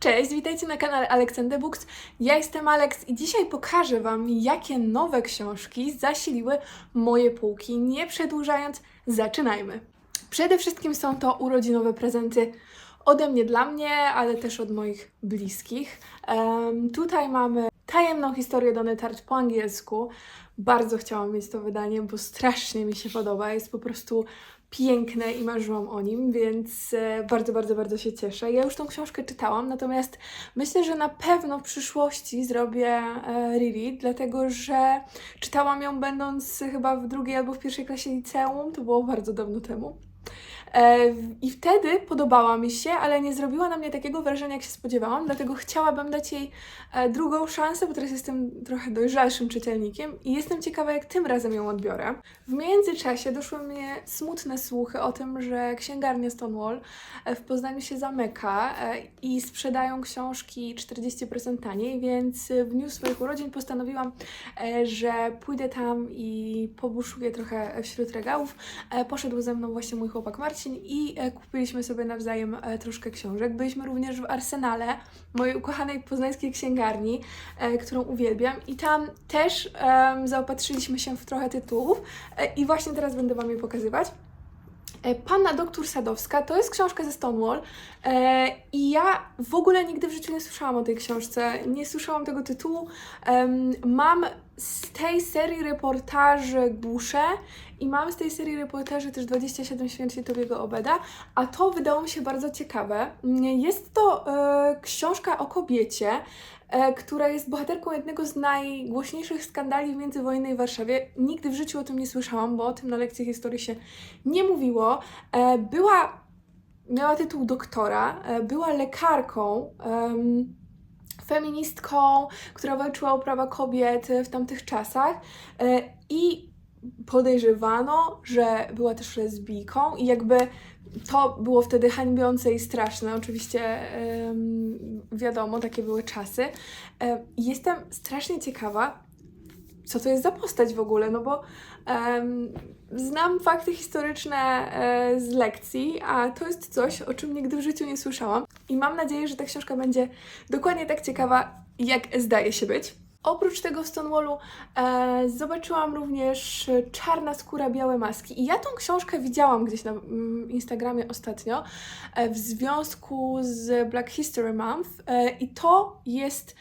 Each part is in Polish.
Cześć, witajcie na kanale Alexander Books. Ja jestem Alex i dzisiaj pokażę Wam, jakie nowe książki zasiliły moje półki. Nie przedłużając, zaczynajmy. Przede wszystkim są to urodzinowe prezenty ode mnie dla mnie, ale też od moich bliskich. Em, tutaj mamy tajemną historię Dony Tart po angielsku. Bardzo chciałam mieć to wydanie, bo strasznie mi się podoba. Jest po prostu piękne i marzyłam o nim, więc e, bardzo, bardzo, bardzo się cieszę. Ja już tą książkę czytałam, natomiast myślę, że na pewno w przyszłości zrobię e, reread, dlatego że czytałam ją będąc chyba w drugiej albo w pierwszej klasie liceum, to było bardzo dawno temu. E, I wtedy podobała mi się, ale nie zrobiła na mnie takiego wrażenia, jak się spodziewałam, dlatego chciałabym dać jej e, drugą szansę, bo teraz jestem trochę dojrzalszym czytelnikiem i jestem ciekawa, jak tym razem ją odbiorę. W międzyczasie doszły mnie smutne słuchy o tym, że księgarnia Stonewall e, w Poznaniu się zamyka i sprzedają książki 40% taniej, więc w dniu swoich urodzin postanowiłam, że pójdę tam i pobuszuję trochę wśród regałów. Poszedł ze mną właśnie mój chłopak Marcin i e, kupiliśmy sobie nawzajem e, troszkę książek. Byliśmy również w Arsenale, mojej ukochanej poznańskiej księgarni, e, którą uwielbiam i tam też zaopatrzyliśmy się w trochę tytułów e, i właśnie teraz będę Wam je pokazywać. E, Panna doktor Sadowska to jest książka ze Stonewall e, i ja w ogóle nigdy w życiu nie słyszałam o tej książce, nie słyszałam tego tytułu. Em, mam z tej serii reportaży Busze i mam z tej serii reportaży też 27 śmierci Tobiego Obeda, a to wydało mi się bardzo ciekawe. Jest to e, książka o kobiecie, e, która jest bohaterką jednego z najgłośniejszych skandali w międzywojennej Warszawie. Nigdy w życiu o tym nie słyszałam, bo o tym na lekcji historii się nie mówiło. E, była, miała tytuł doktora, była lekarką. Feministką, która walczyła o prawa kobiet w tamtych czasach e, i podejrzewano, że była też lesbijką i jakby to było wtedy hańbiące i straszne. Oczywiście wiadomo, takie były czasy. E, Jestem strasznie ciekawa, co to jest za postać w ogóle, no bo em, znam fakty historyczne e, z lekcji, a to jest coś, o czym nigdy w życiu nie słyszałam. I mam nadzieję, że ta książka będzie dokładnie tak ciekawa, jak zdaje się być. Oprócz tego w Stonewallu e, zobaczyłam również Czarna skóra, białe maski. I ja tą książkę widziałam gdzieś na mm, Instagramie ostatnio e, w związku z Black History Month. E, I to jest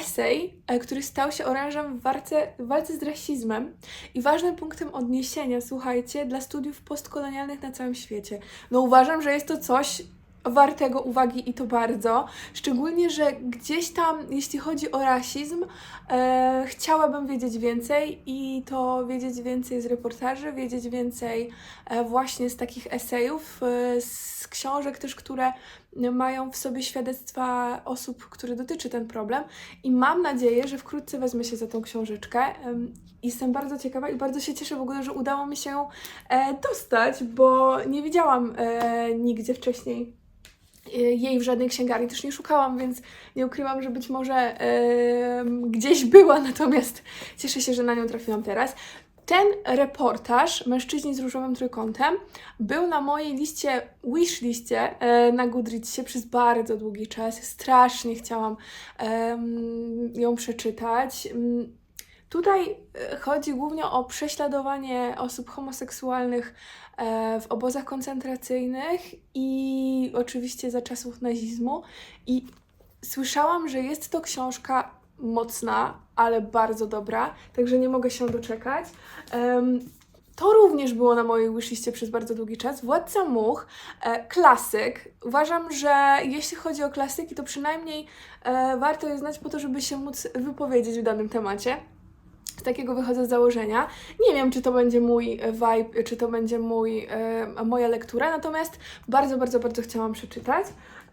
esej, e, który stał się orężem w walce, w walce z rasizmem i ważnym punktem odniesienia, słuchajcie, dla studiów postkolonialnych na całym świecie. No uważam, że jest to coś wartego uwagi i to bardzo. Szczególnie, że gdzieś tam, jeśli chodzi o rasizm, e, chciałabym wiedzieć więcej i to wiedzieć więcej z reportaży, wiedzieć więcej e, właśnie z takich esejów, e, z książek też, które mają w sobie świadectwa osób, które dotyczy ten problem i mam nadzieję, że wkrótce wezmę się za tą książeczkę. Em, Jestem bardzo ciekawa i bardzo się cieszę w ogóle, że udało mi się ją e, dostać, bo nie widziałam e, nigdzie wcześniej e, jej w żadnej księgarni też nie szukałam, więc nie ukrywam, że być może em, gdzieś była, natomiast cieszę się, że na nią trafiłam teraz. Ten reportaż Mężczyźni z różowym trójkątem był na mojej liście, wish liście e, na Goodreadsie przez bardzo długi czas. Strasznie chciałam em, ją przeczytać. Mm, Tutaj e, chodzi głównie o prześladowanie osób homoseksualnych e, w obozach koncentracyjnych i oczywiście za czasów nazizmu. I słyszałam, że jest to książka mocna, ale bardzo dobra, także nie mogę się doczekać. Em, to również było na mojej wishliście przez bardzo długi czas. Władca Much, e, klasyk. Uważam, że jeśli chodzi o klasyki, to przynajmniej e, warto je znać po to, żeby się móc wypowiedzieć w danym temacie. Z takiego wychodzę z założenia. Nie wiem, czy to będzie mój vibe, czy to będzie mój, e, moja lektura, natomiast bardzo, bardzo, bardzo chciałam przeczytać.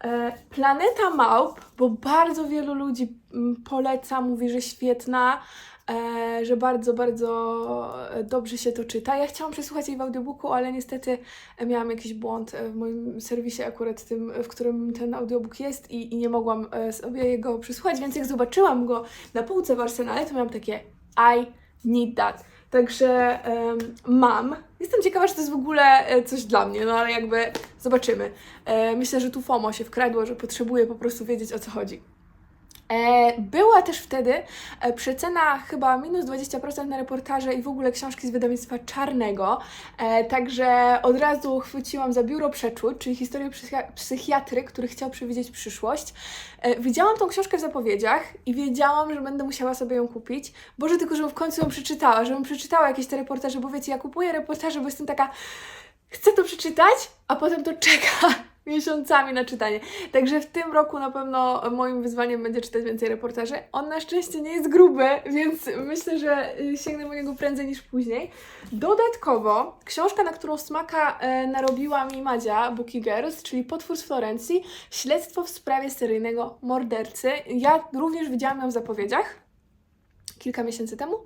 E, Planeta Małp, bo bardzo wielu ludzi mm, poleca, mówi, że świetna, e, że bardzo, bardzo dobrze się to czyta. Ja chciałam przesłuchać jej w audiobooku, ale niestety miałam jakiś błąd w moim serwisie akurat tym, w którym ten audiobook jest i, i nie mogłam e, sobie jego przesłuchać, więc jak zobaczyłam go na półce w Arsenale, to miałam takie I need that. Także em, mam. Jestem ciekawa, czy to jest w ogóle e, coś dla mnie, no ale jakby zobaczymy. E, myślę, że tu FOMO się wkradło, że potrzebuję po prostu wiedzieć o co chodzi. E, była też wtedy e, przecena chyba minus 20% na reportaże i w ogóle książki z wydawnictwa czarnego. E, także od razu chwyciłam za biuro przeczuć, czyli historię psychi- psychiatry, który chciał przewidzieć przyszłość. Widziałam tą książkę w zapowiedziach i wiedziałam, że będę musiała sobie ją kupić. Boże, tylko żebym w końcu ją przeczytała, żebym przeczytała jakieś te reportaże, bo wiecie, ja kupuję reportaże, bo jestem taka chcę to przeczytać, a potem to czeka miesiącami na czytanie. Także w tym roku na pewno moim wyzwaniem będzie czytać więcej reportaży. On na szczęście nie jest gruby, więc myślę, że sięgnę po niego prędzej niż później. Dodatkowo książka, na którą smaka e, narobiła mi Madzia, Bookie Girls, czyli Potwór z Florencji, śledztwo w sprawie seryjnego mordercy. Ja również widziałam ją w zapowiedziach kilka miesięcy temu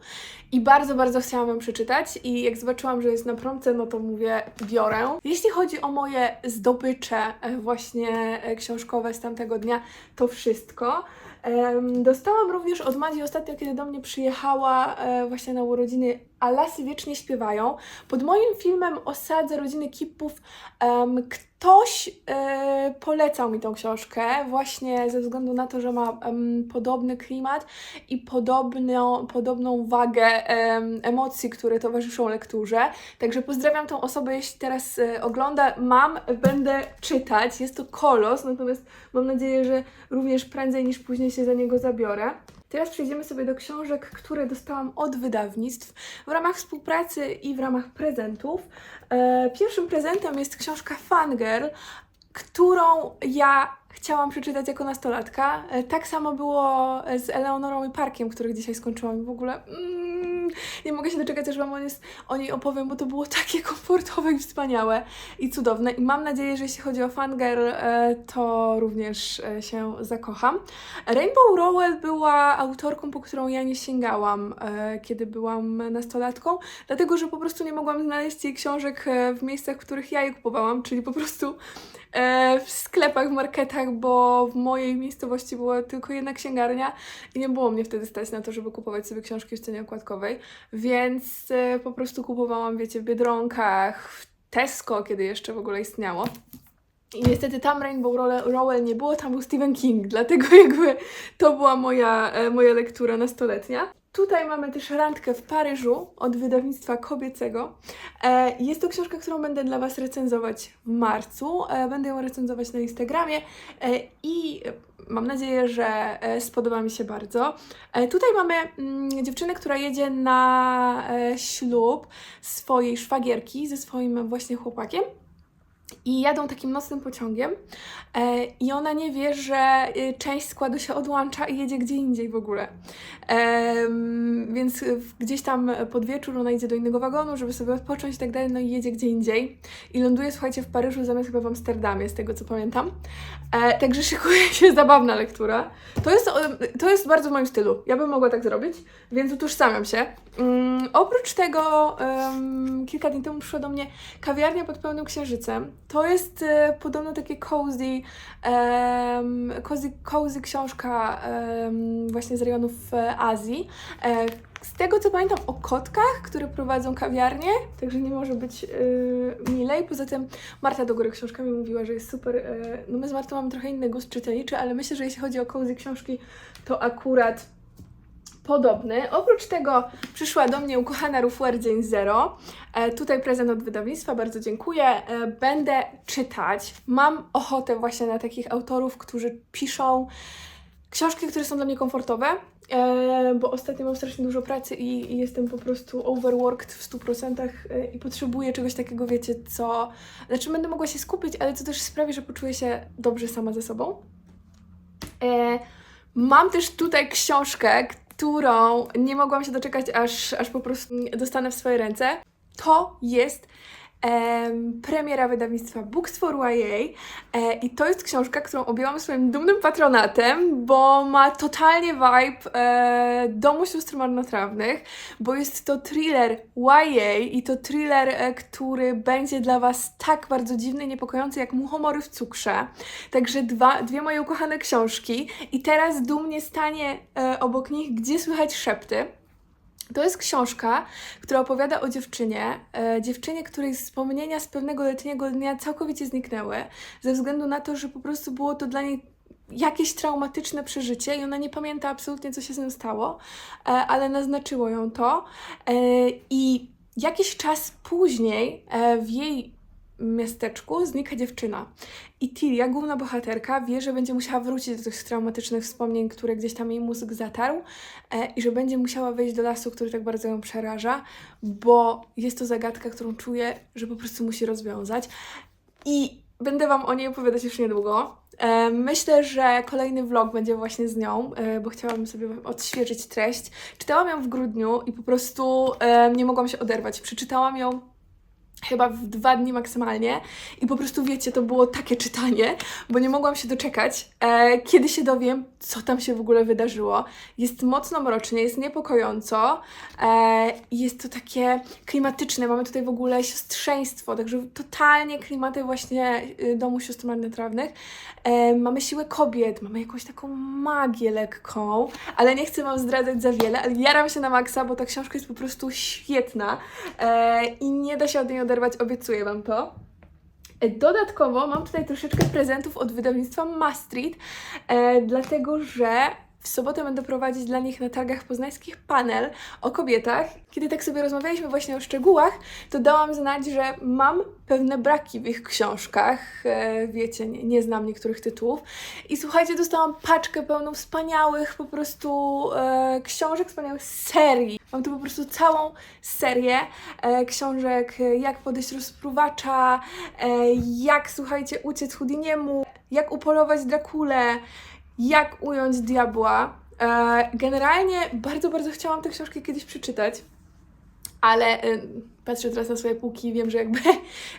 i bardzo, bardzo chciałam ją przeczytać i jak zobaczyłam, że jest na promce, no to mówię, biorę. Jeśli chodzi o moje zdobycze e, właśnie e, książkowe z tamtego dnia, to wszystko. Dostałam również od Madzi ostatnio, kiedy do mnie przyjechała e, właśnie na urodziny A lasy wiecznie śpiewają. Pod moim filmem o sadze rodziny Kipów em, ktoś e, polecał mi tą książkę właśnie ze względu na to, że ma em, podobny klimat i podobną, podobną wagę em, emocji, które towarzyszą lekturze. Także pozdrawiam tą osobę, jeśli teraz e, ogląda. Mam, będę czytać. Jest to kolos, natomiast mam nadzieję, że również prędzej niż później się za niego zabiorę. Teraz przejdziemy sobie do książek, które dostałam od wydawnictw w ramach współpracy i w ramach prezentów. E, Pierwszym prezentem jest książka Fangirl, którą ja chciałam przeczytać jako nastolatka. E, Tak samo było z Eleonorą i Parkiem, których dzisiaj skończyłam. W ogóle mm, nie mogę się doczekać, aż Wam o, o niej opowiem, bo to było takie komfortowe i wspaniałe i cudowne. I mam nadzieję, że jeśli chodzi o Fangirl, e, to również e, się zakocham. Rainbow Rowell była autorką, po którą ja nie sięgałam, e, kiedy byłam nastolatką, dlatego że po prostu nie mogłam znaleźć jej książek e, w miejscach, w których ja je kupowałam, czyli po prostu e, w sklepach, w marketach, bo w mojej miejscowości była tylko jedna księgarnia i nie było mnie wtedy stać na to, żeby kupować sobie książki w cenie okładkowej, więc e, po prostu kupowałam, wiecie, w Biedronkach, w Tesco, kiedy jeszcze w ogóle istniało. I niestety tam Rainbow Rowell- Rowell nie było, tam był Stephen King, dlatego jakby to była moja, e, moja lektura nastoletnia. Tutaj mamy też Randkę w Paryżu od wydawnictwa kobiecego. E, Jest to książka, którą będę dla Was recenzować w marcu. E, Będę ją recenzować na Instagramie e, i mam nadzieję, że spodoba mi się bardzo. Tutaj mamy mm, dziewczynę, która jedzie na ślub swojej szwagierki ze swoim właśnie chłopakiem. I jadą takim nocnym pociągiem e, i ona nie wie, że y, część składu się odłącza i jedzie gdzie indziej w ogóle. Em, więc gdzieś tam pod wieczór ona idzie do innego wagonu, żeby sobie odpocząć i tak dalej, no i jedzie gdzie indziej. I ląduje, słuchajcie, w Paryżu zamiast chyba w Amsterdamie, z tego co pamiętam. E, także szykuje się zabawna lektura. To jest, to jest bardzo w moim stylu. Ja bym mogła tak zrobić, więc utożsamiam się. Mm, oprócz tego em, kilka dni temu przyszła do mnie kawiarnia pod pełnym księżycem. To jest e, podobno takie cozy, cozy, cozy książka właśnie z rejonów e, Azji. E, z tego co pamiętam o kotkach, które prowadzą kawiarnię, także nie może być e, milej. Poza tym Marta do góry książkami mówiła, że jest super. E, no my z Martą mamy trochę inny gust czytelniczy, ale myślę, że jeśli chodzi o cozy książki, to akurat podobny. Oprócz tego przyszła do mnie ukochana Rufuer Dzień Zero. E, tutaj prezent od wydawnictwa, bardzo dziękuję. E, będę czytać. Mam ochotę właśnie na takich autorów, którzy piszą książki, które są dla mnie komfortowe, e, bo ostatnio mam strasznie dużo pracy i, i jestem po prostu overworked w 100% e, i potrzebuję czegoś takiego, wiecie, co... Znaczy będę mogła się skupić, ale co też sprawi, że poczuję się dobrze sama ze sobą. E, mam też tutaj książkę, którą nie mogłam się doczekać, aż, aż po prostu dostanę w swoje ręce. To jest premiera wydawnictwa Books for YA e, i to jest książka, którą objęłam swoim dumnym patronatem, bo ma totalnie vibe e, domu sióstr marnotrawnych, bo jest to thriller YA i to thriller, e, który będzie dla Was tak bardzo dziwny i niepokojący jak Muchomory w cukrze. Także dwa, dwie moje ukochane książki i teraz dumnie stanie obok nich Gdzie słychać szepty. To jest książka, która opowiada o dziewczynie, e, dziewczynie, której wspomnienia z pewnego letniego dnia całkowicie zniknęły, ze względu na to, że po prostu było to dla niej jakieś traumatyczne przeżycie i ona nie pamięta absolutnie, co się z nią stało, e, ale naznaczyło ją to. E, I jakiś czas później e, w jej miasteczku znika dziewczyna. I Tilia, główna bohaterka, wie, że będzie musiała wrócić do tych traumatycznych wspomnień, które gdzieś tam jej mózg zatarł e, i że będzie musiała wejść do lasu, który tak bardzo ją przeraża, bo jest to zagadka, którą czuje, że po prostu musi rozwiązać. I będę Wam o niej opowiadać już niedługo. E, myślę, że kolejny vlog będzie właśnie z nią, e, bo chciałam sobie odświeżyć treść. Czytałam ją w grudniu i po prostu e, nie mogłam się oderwać. Przeczytałam ją chyba w dwa dni maksymalnie i po prostu wiecie, to było takie czytanie, bo nie mogłam się doczekać, e, kiedy się dowiem, co tam się w ogóle wydarzyło. Jest mocno mrocznie, jest niepokojąco e, jest to takie klimatyczne, mamy tutaj w ogóle siostrzeństwo, także totalnie klimaty właśnie y, domu sióstr marnotrawnych. E, mamy siłę kobiet, mamy jakąś taką magię lekką, ale nie chcę Wam zdradzać za wiele, ale jaram się na maksa, bo ta książka jest po prostu świetna e, i nie da się od niej oderwać, obiecuję Wam to. E, Dodatkowo mam tutaj troszeczkę prezentów od wydawnictwa Maastricht, e, dlatego że w sobotę będę prowadzić dla nich na targach poznańskich panel o kobietach. Kiedy tak sobie rozmawialiśmy właśnie o szczegółach, to dałam znać, że mam pewne braki w ich książkach. E, wiecie, nie, nie znam niektórych tytułów. I słuchajcie, dostałam paczkę pełną wspaniałych po prostu e, książek, wspaniałych serii. Mam tu po prostu całą serię e, książek, e, jak podejść rozpruwacza, e, jak, słuchajcie, uciec Houdiniemu, jak upolować Drakulę, jak ująć diabła. E, generalnie bardzo, bardzo chciałam te książki kiedyś przeczytać, ale e, patrzę teraz na swoje półki i wiem, że jakby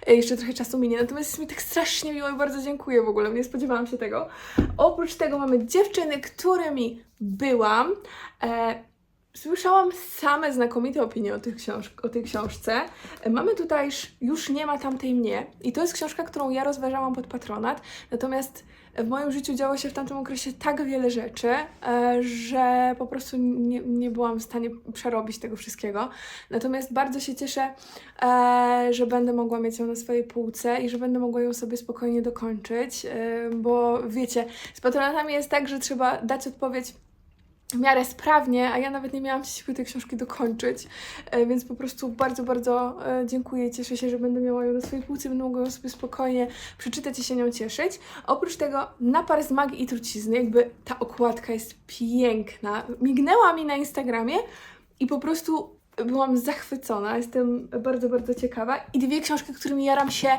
e, jeszcze trochę czasu minie. Natomiast jest mi tak strasznie miło i bardzo dziękuję w ogóle, nie spodziewałam się tego. Oprócz tego mamy dziewczyny, którymi byłam. E, Słyszałam same znakomite opinie o, tych książ- o tej książce. Mamy tutaj już, już nie ma tamtej mnie i to jest książka, którą ja rozważałam pod patronat, natomiast w moim życiu działo się w tamtym okresie tak wiele rzeczy, e, że po prostu nie, nie byłam w stanie przerobić tego wszystkiego. Natomiast bardzo się cieszę, e, że będę mogła mieć ją na swojej półce i że będę mogła ją sobie spokojnie dokończyć, e, bo wiecie, z patronatami jest tak, że trzeba dać odpowiedź w miarę sprawnie, a ja nawet nie miałam siły tej książki dokończyć, e, więc po prostu bardzo, bardzo e, dziękuję cieszę się, że będę miała ją na swojej półce, będę mogła ją sobie spokojnie przeczytać i się nią cieszyć. Oprócz tego napar z magii i trucizny, jakby ta okładka jest piękna. Mignęła mi na Instagramie i po prostu byłam zachwycona, jestem bardzo, bardzo ciekawa. I dwie książki, którymi jaram się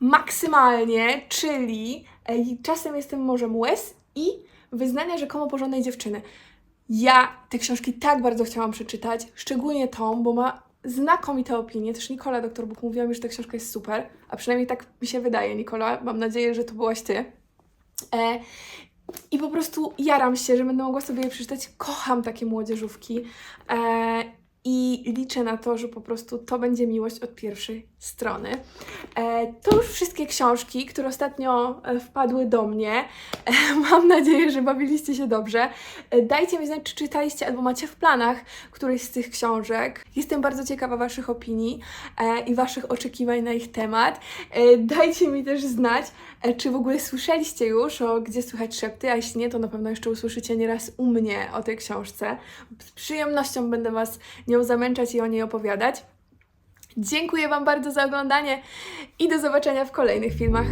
maksymalnie, czyli e, Czasem jestem morzem łez i Wyznania rzekomo porządnej dziewczyny. Ja te książki tak bardzo chciałam przeczytać, szczególnie tą, bo ma znakomite opinie. Też Nikola Doktor Bóg mówiła mi, że ta książka jest super, a przynajmniej tak mi się wydaje, Nikola. Mam nadzieję, że to byłaś Ty. E, I po prostu jaram się, że będę mogła sobie je przeczytać. Kocham takie młodzieżówki. E, i liczę na to, że po prostu to będzie miłość od pierwszej strony. E, to już wszystkie książki, które ostatnio e, wpadły do mnie. E, mam nadzieję, że bawiliście się dobrze. Dajcie mi znać, czy czytaliście albo macie w planach któryś z tych książek. Jestem bardzo ciekawa Waszych opinii i Waszych oczekiwań na ich temat. Dajcie mi też znać, czy w ogóle słyszeliście już o Gdzie słychać szepty, a jeśli nie, to na pewno jeszcze usłyszycie nieraz u mnie o tej książce. Z przyjemnością będę Was nią zamęczać i o niej opowiadać. Dziękuję Wam bardzo za oglądanie i do zobaczenia w kolejnych filmach.